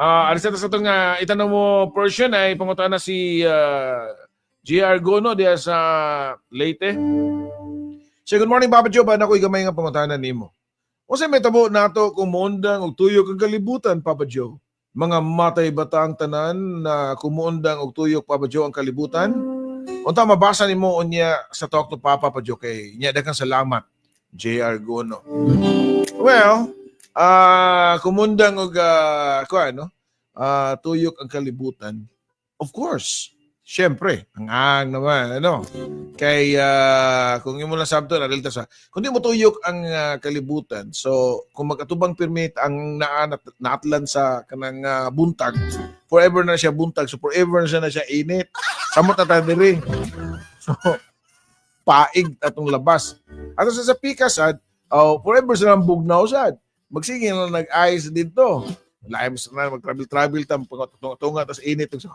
Ah, alis sa itong uh, itanong mo portion ay pangutaan na si ah, GR Gono diya sa Leyte. So, good morning, Papa Joe. Paano ko'y gamay nga pangutaan nimo? O sa may tabo nato kung muundang og tuyok ang kalibutan, Papa Joe. Mga matay batang tanan na kumuundang og tuyok, Papa Joe, ang kalibutan. Unta mabasa nimo unya sa Talk to Papa, Papa Joe, kay niya daghang salamat, JR Gono. Well, ah kumundang og uh, ano, ah, tuyok ang kalibutan. Of course, syempre, ang ang naman, ano, kay ah, kung imo lang sabto na dahil sa kung di mo tuyok ang ah, kalibutan. So kung magatubang permit ang naa nat- naatlan sa kanang ah, buntag forever na siya buntag. So forever na siya na siya init. Samot na tayo diri. So paig atong labas. Ato sa sa pikasad oh forever sa nang bugnaw sad magsige na nag-ice dito sa na mag-travel travel tam tunga tas init ug so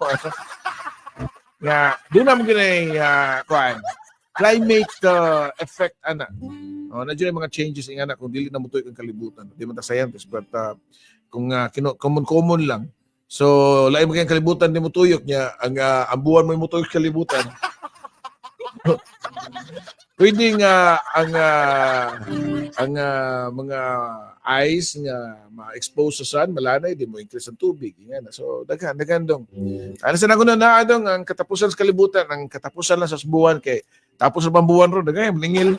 nga doon naman ginay uh, kuan climate uh, effect ana. Oh, na mga changes ing ana kung dili na mutoy ang kalibutan. Di man ta scientist but uh, kung uh, kino, common common lang. So lain mo kayong kalibutan di mo tuyok niya ang uh, ang buwan mo mo tuyok kalibutan. Pwede nga ang uh, ang uh, mga ice nga ma-expose sa sun, malanay, di mo increase ang tubig. Yan. So, daghan, daghan dong. Ano sa nakunan na dong, ang katapusan sa kalibutan, ang katapusan lang sa buwan kay tapos sa pambuwan ro, daghan, lingil.